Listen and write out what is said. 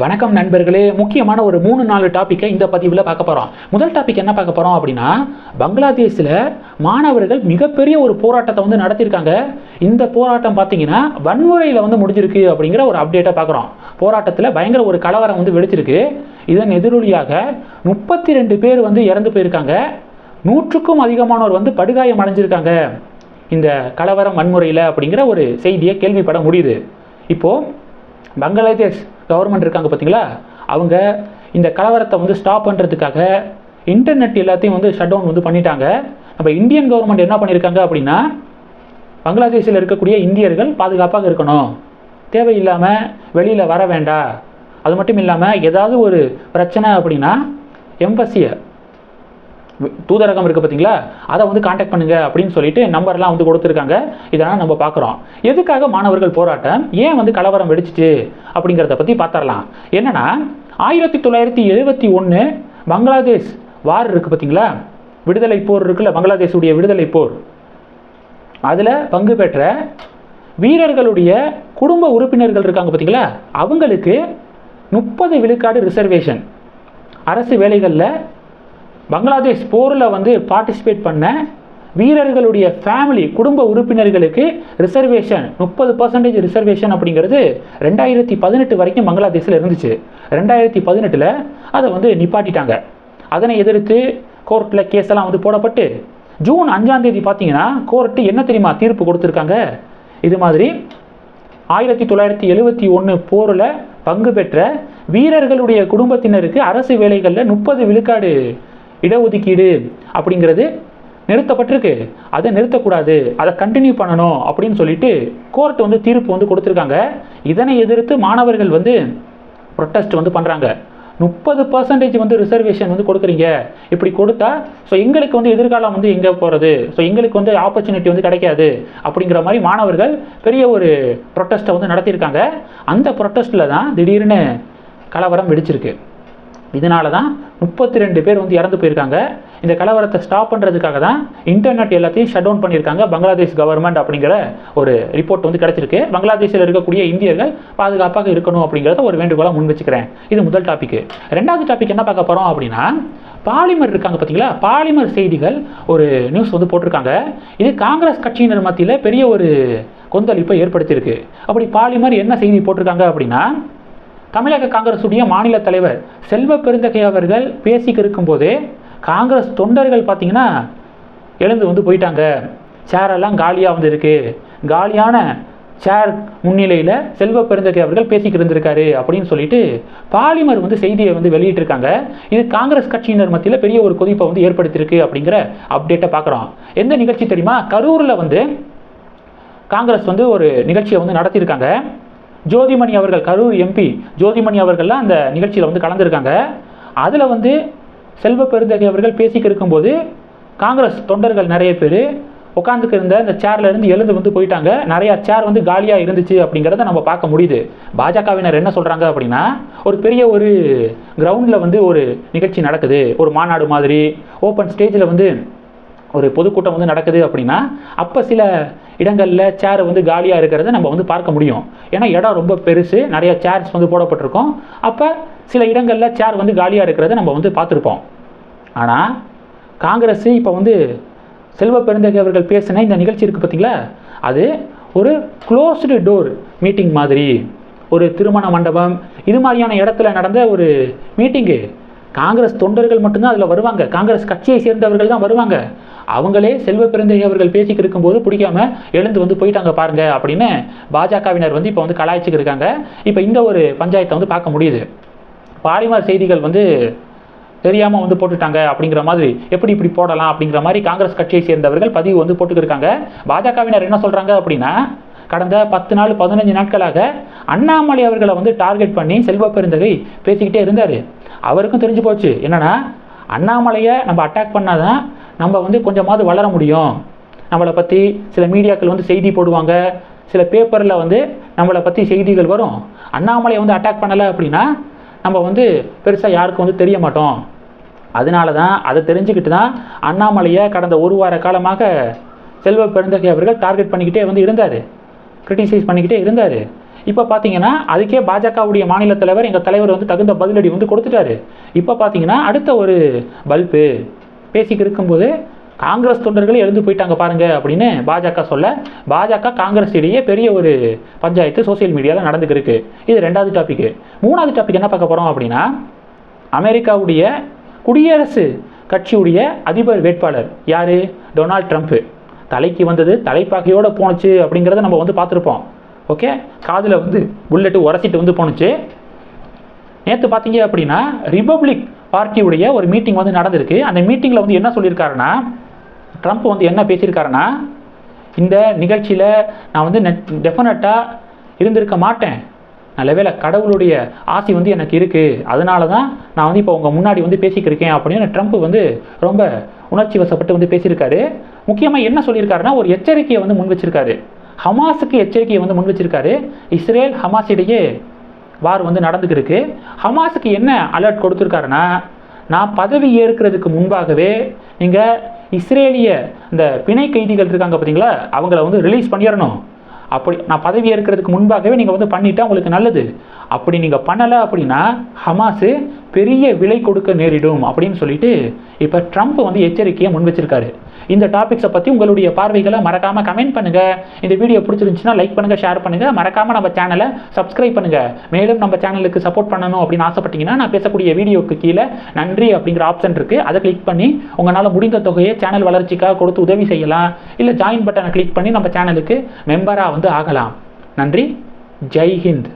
வணக்கம் நண்பர்களே. முக்கியமான ஒரு மூணு நாலு டாப்பிக்கை இந்த பதிவில் பார்க்க போகிறோம் முதல் டாபிக் என்ன பார்க்க போகிறோம் அப்படின்னா பங்களாதேஷில் மாணவர்கள் மிகப்பெரிய ஒரு போராட்டத்தை வந்து நடத்தியிருக்காங்க. இந்த போராட்டம் பார்த்தீங்கன்னா வன்முறையில் வந்து முடிஞ்சிருக்கு அப்படிங்கிற ஒரு அப்டேட்டை பார்க்குறோம். போராட்டத்தில் பயங்கர ஒரு கலவரம் வந்து வெடிச்சிருக்கு. இதன் எதிரொலியாக முப்பத்தி ரெண்டு பேர் வந்து இறந்து போயிருக்காங்க. நூற்றுக்கும் அதிகமானோர் வந்து படுகாயம் அடைஞ்சிருக்காங்க. இந்த கலவரம் வன்முறையில் அப்படிங்கிற ஒரு செய்தியை கேள்விப்பட முடியுது. இப்போது பங்களாதேஷ் கவர்மெண்ட் இருக்காங்க பார்த்தீங்களா? அவங்க இந்த கலவரத்தை வந்து ஸ்டாப் பண்ணுறதுக்காக இன்டர்நெட் எல்லாத்தையும் வந்து ஷட் டவுன் வந்து பண்ணிட்டாங்க. நம்ம இந்தியன் கவர்மெண்ட் என்ன பண்ணியிருக்காங்க அப்படின்னா பங்களாதேஷில் இருக்கக்கூடிய இந்தியர்கள் பாதுகாப்பாக இருக்கணும். தேவையில்லாமல் வெளியில் வர வேண்டாம். அது மட்டும் இல்லாமல் ஏதாவது ஒரு பிரச்சனை அப்படின்னா எம்பசியை தூதரகம் இருக்குது பார்த்தீங்களா அதை வந்து காண்டாக்ட் பண்ணுங்க அப்படின்னு சொல்லிட்டு நம்பர்லாம் வந்து கொடுத்துருக்காங்க. இதெல்லாம் நம்ம பார்க்குறோம். எதுக்காக மாணவர்கள் போராட்டம்? ஏன் வந்து கலவரம் வெடிச்சிச்சு? அப்படிங்கிறத பற்றி பார்த்துடலாம். என்னென்னா ஆயிரத்தி தொள்ளாயிரத்தி எழுபத்தி ஒன்று பங்களாதேஷ் வார் இருக்குது பார்த்தீங்களா விடுதலை போர் இருக்குல்ல பங்களாதேஷுடைய விடுதலை போர். அதில் பங்கு பெற்ற வீரர்களுடைய குடும்ப உறுப்பினர்கள் இருக்காங்க பார்த்தீங்களா அவங்களுக்கு முப்பது விழுக்காடு ரிசர்வேஷன் அரசு வேலைகளில் பங்களாதேஷ் போரில் வந்து பார்ட்டிசிபேட் பண்ண வீரர்களுடைய ஃபேமிலி குடும்ப உறுப்பினர்களுக்கு ரிசர்வேஷன் முப்பது பர்சன்டேஜ் ரிசர்வேஷன் அப்படிங்கிறது ரெண்டாயிரத்தி பதினெட்டு வரைக்கும் பங்களாதேஷில் இருந்துச்சு. ரெண்டாயிரத்தி பதினெட்டில் அதை வந்து நிப்பாட்டிட்டாங்க. அதனை எதிர்த்து கோர்ட்டில் கேஸெல்லாம் வந்து போடப்பட்டு ஜூன் அஞ்சாம் தேதி பார்த்தீங்கன்னா கோர்ட்டு என்ன தெரியுமா தீர்ப்பு கொடுத்துருக்காங்க? இது மாதிரி ஆயிரத்தி தொள்ளாயிரத்தி எழுபத்தி ஒன்று போரில் பங்கு பெற்ற வீரர்களுடைய குடும்பத்தினருக்கு அரசு வேலைகளில் முப்பது விழுக்காடு இடஒதுக்கீடு அப்படிங்கிறது நிறுத்தப்பட்டிருக்கு. அதை நிறுத்தக்கூடாது. அதை கண்டினியூ பண்ணணும் அப்படின்னு சொல்லிட்டு கோர்ட் வந்து தீர்ப்பு வந்து கொடுத்துருக்காங்க. இதனை எதிர்த்து மாணவர்கள் வந்து ப்ரொட்டஸ்ட் வந்து பண்ணுறாங்க முப்பது பர்சன்டேஜ் வந்து ரிசர்வேஷன் வந்து கொடுக்குறீங்க. இப்படி கொடுத்தா ஸோ எங்களுக்கு வந்து எதிர்காலம் வந்து எங்கே போகிறது ஸோ எங்களுக்கு வந்து ஆப்பர்ச்சுனிட்டி வந்து கிடைக்காது அப்படிங்கிற மாதிரி மாணவர்கள் பெரிய ஒரு ப்ரொட்டஸ்ட்டை வந்து நடத்தியிருக்காங்க. அந்த ப்ரொட்டஸ்ட்டில் தான் திடீர்னு கலவரம் வெடிச்சிருக்கு. இதனால தான் முப்பத்தி ரெண்டு பேர் வந்து இறந்து போயிருக்காங்க. இந்த கலவரத்தை ஸ்டாப் பண்ணுறதுக்காக தான் இன்டர்நெட் எல்லாத்தையும் ஷட் டவுன் பண்ணியிருக்காங்க பங்களாதேஷ் கவர்மெண்ட் அப்படிங்கிற ஒரு ரிப்போர்ட் வந்து கிடச்சிருக்கு. பங்களாதேஷில் இருக்கக்கூடிய இந்தியர்கள் பாதுகாப்பாக இருக்கணும் அப்படிங்கிறத ஒரு வேண்டுகோளாக முன் வச்சுக்கிறேன். இது முதல் டாபிக் ரெண்டாவது டாபிக் என்ன பார்க்க போகிறோம் அப்படின்னா பாலிமர் இருக்காங்க பார்த்தீங்களா? பாலிமர் செய்திகள் ஒரு நியூஸ் வந்து போட்டிருக்காங்க. இது காங்கிரஸ் கட்சியினர் மத்தியில் பெரிய ஒரு கொந்தளிப்பை ஏற்படுத்தியிருக்கு. அப்படி பாலிமர் என்ன செய்தி போட்டிருக்காங்க அப்படின்னா தமிழக காங்கிரஸுடைய மாநில தலைவர் செல்வ பெருந்தகை அவர்கள் பேசிக்க இருக்கும்போது காங்கிரஸ் தொண்டர்கள் பார்த்தீங்கன்னா எழுந்து வந்து போயிட்டாங்க. சேரெல்லாம் காலியாக வந்து இருக்கு காலியான சேர் முன்னிலையில் செல்வ பெருந்தகை அவர்கள் பேசிக்கிட்டு இருந்திருக்காரு அப்படின்னு சொல்லிட்டு பாலிமர் வந்து செய்தியை வந்து வெளியிட்டிருக்காங்க. இது காங்கிரஸ் கட்சியினர் மத்தியில் பெரிய ஒரு கொதிப்பை வந்து ஏற்படுத்தியிருக்கு அப்படிங்கிற அப்டேட்டை பார்க்குறோம். எந்த நிகழ்ச்சி தெரியுமா? கரூரில் வந்து காங்கிரஸ் வந்து ஒரு நிகழ்ச்சியை வந்து நடத்தியிருக்காங்க. ஜோதிமணி அவர்கள் கரூர் எம்பி ஜோதிமணி அவர்கள்லாம் அந்த நிகழ்ச்சியில் வந்து கலந்துருக்காங்க. அதில் வந்து செல்வ பெருந்தகை அவர்கள் பேசிக்க இருக்கும்போது காங்கிரஸ் தொண்டர்கள் நிறைய பேர் உட்காந்துக்கு இருந்த இந்த எழுந்து வந்து போயிட்டாங்க. நிறையா சேர் வந்து காலியாக இருந்துச்சு அப்படிங்கிறத நம்ம பார்க்க முடியுது. பாஜகவினர் என்ன சொல்கிறாங்க அப்படின்னா ஒரு பெரிய ஒரு கிரவுண்டில் வந்து ஒரு நிகழ்ச்சி நடக்குது. ஒரு மாநாடு மாதிரி ஓப்பன் ஸ்டேஜில் வந்து ஒரு பொதுக்கூட்டம் வந்து நடக்குது அப்படின்னா அப்போ சில இடங்களில் சேர் வந்து காலியாக இருக்கிறத நம்ம வந்து பார்க்க முடியும். ஏன்னா இடம் ரொம்ப பெருசு நிறைய சேர்ஸ் வந்து போடப்பட்டிருக்கும். அப்போ சில இடங்களில் சேர் வந்து காலியாக இருக்கிறத நம்ம வந்து பார்த்துருப்போம். ஆனால் காங்கிரஸ் இப்போ வந்து செல்வ பெருந்தகை அவர்கள் பேசின இந்த நிகழ்ச்சி இருக்குது பார்த்தீங்களா அது ஒரு க்ளோஸ்டு டோர் மீட்டிங் மாதிரி ஒரு திருமண மண்டபம் இது மாதிரியான இடத்துல நடந்த ஒரு மீட்டிங்கு காங்கிரஸ் தொண்டர்கள் மட்டும்தான் அதில் வருவாங்க. காங்கிரஸ் கட்சியை சேர்ந்தவர்கள் தான் வருவாங்க. அவங்களே செல்வ பிறந்தை அவர்கள் பேசிக்கிட்டு இருக்கும்போது பிடிக்காம எழுந்து வந்து போயிட்டாங்க பாருங்க அப்படின்னு பாஜகவினர் வந்து இப்போ வந்து கலாய்ச்சிக்கு இருக்காங்க. இப்போ இந்த ஒரு பஞ்சாயத்தை வந்து பார்க்க முடியுது. பாலிமர் செய்திகள் வந்து தெரியாமல் வந்து போட்டுட்டாங்க அப்படிங்கிற மாதிரி எப்படி இப்படி போடலாம் அப்படிங்கிற மாதிரி காங்கிரஸ் கட்சியை சேர்ந்தவர்கள் பதிவு வந்து போட்டுக்கிருக்காங்க பாஜகவினர் என்ன சொல்கிறாங்க அப்படின்னா கடந்த பத்து நாள் பதினஞ்சு நாட்களாக அண்ணாமலை அவர்களை வந்து டார்கெட் பண்ணி செல்வ பெருந்தகை பேசிக்கிட்டே இருந்தார். அவருக்கும் தெரிஞ்சு போச்சு. என்னென்னா அண்ணாமலையை நம்ம அட்டாக் பண்ணால் தான் நம்ம வந்து கொஞ்சமாவது வளர முடியும். நம்மளை பற்றி சில மீடியாக்கள் வந்து செய்தி போடுவாங்க. சில பேப்பரில் வந்து நம்மளை பற்றி செய்திகள் வரும். அண்ணாமலையை வந்து அட்டாக் பண்ணலை அப்படின்னா நம்ம வந்து பெருசாக யாருக்கும் வந்து தெரிய மாட்டோம். அதனால தான் அதை தெரிஞ்சுக்கிட்டு தான் அண்ணாமலையை கடந்த ஒரு வார காலமாக செல்வ பெருந்தகை அவர்கள் டார்கெட் பண்ணிக்கிட்டே வந்து இருந்தார். கிரிட்டிசைஸ் பண்ணிக்கிட்டே இருந்தார். இப்போ பார்த்தீங்கன்னா அதுக்கே பாஜகவுடைய மாநில தலைவர் எங்கள் தலைவர் வந்து தகுந்த பதிலடி வந்து கொடுத்துட்டாரு. இப்போ பார்த்தீங்கன்னா அடுத்த ஒரு பல்பு பேசிக்கிட்டு இருக்கும்போது காங்கிரஸ் தொண்டர்களே எழுந்து போயிட்டாங்க பாருங்க அப்படின்னு பாஜக சொல்ல பாஜக காங்கிரஸ் இடையே பெரிய ஒரு பஞ்சாயத்து சோசியல் மீடியாவில் நடந்துக்கிருக்கு இது ரெண்டாவது டாபிக் மூணாவது டாபிக் என்ன பார்க்க போகிறோம் அப்படின்னா அமெரிக்காவுடைய குடியரசு கட்சியுடைய அதிபர் வேட்பாளர் யார்? டொனால்ட் ட்ரம்ப்பு தலைக்கு வந்தது தலைப்பாக்கையோடு போணுச்சு அப்படிங்கிறத நம்ம வந்து பார்த்துருப்போம். ஓகே காதில் வந்து புல்லெட்டு உரசிட்டு வந்து போணுச்சு. நேற்று பார்த்தீங்க அப்படின்னா ரிபப்ளிக் பார்ட்டியுடைய ஒரு மீட்டிங் வந்து நடந்திருக்கு. அந்த மீட்டிங்கில் வந்து என்ன சொல்லியிருக்காருன்னா ட்ரம்ப் வந்து என்ன பேசியிருக்காருன்னா இந்த நிகழ்ச்சியில் நான் வந்து டெஃபினட்டாக இருந்திருக்க மாட்டேன். நல்லவேளை கடவுளுடைய ஆசை வந்து எனக்கு இருக்குது அதனால தான் நான் வந்து இப்போ உங்கள் முன்னாடி வந்து பேசிக்கிருக்கேன் அப்படின்னு ட்ரம்ப் வந்து ரொம்ப உணர்ச்சி வசப்பட்டு வந்து பேசியிருக்காரு. முக்கியமாக என்ன சொல்லியிருக்காருன்னா ஒரு எச்சரிக்கையை வந்து முன் வச்சிருக்காரு. ஹமாஸுக்கு எச்சரிக்கையை வந்து முன் வச்சிருக்காரு. இஸ்ரேல் ஹமாஸ் இடையே வார் வந்து நடந்துக்கிருக்கு ஹமாஸுக்கு என்ன அலர்ட் கொடுத்துருக்காருன்னா நான் பதவி ஏற்கிறதுக்கு முன்பாகவே நீங்கள் இஸ்ரேலிய இந்த பிணை கைதிகள் இருக்காங்க பார்த்தீங்களா அவங்கள வந்து ரிலீஸ் பண்ணிடணும். அப்படி நான் பதவி ஏற்கிறதுக்கு முன்பாகவே நீங்கள் வந்து பண்ணிட்டா உங்களுக்கு நல்லது. அப்படி நீங்கள் பண்ணலை அப்படின்னா ஹமாஸு பெரிய விலை கொடுக்க நேரிடும் அப்படின்னு சொல்லிட்டு இப்போ ட்ரம்ப் வந்து எச்சரிக்கையை முன் வச்சிருக்காரு. இந்த டாபிக்ஸை பற்றி உங்களுடைய பார்வைகளை மறக்காமல் கமெண்ட் பண்ணுங்கள் இந்த வீடியோ பிடிச்சிருந்துச்சுன்னா லைக் பண்ணுங்கள் ஷேர் பண்ணுங்கள் மறக்காமல் நம்ம சேனலை சப்ஸ்கிரைப் பண்ணுங்கள் மேலும் நம்ம சேனலுக்கு சப்போர்ட் பண்ணணும் அப்படின்னு ஆசைப்பட்டீங்கன்னா நான் பேசக்கூடிய வீடியோக்கு கீழே நன்றி அப்படிங்கிற ஆப்ஷன் இருக்குது அதை கிளிக் பண்ணி உங்களால் முடிந்த தொகையை சேனல் வளர்ச்சிக்காக கொடுத்து உதவி செய்யலாம். இல்லை ஜாயின் பட்டனை கிளிக் பண்ணி நம்ம சேனலுக்கு மெம்பராக வந்து ஆகலாம். நன்றி. ஜெய் ஹிந்த்.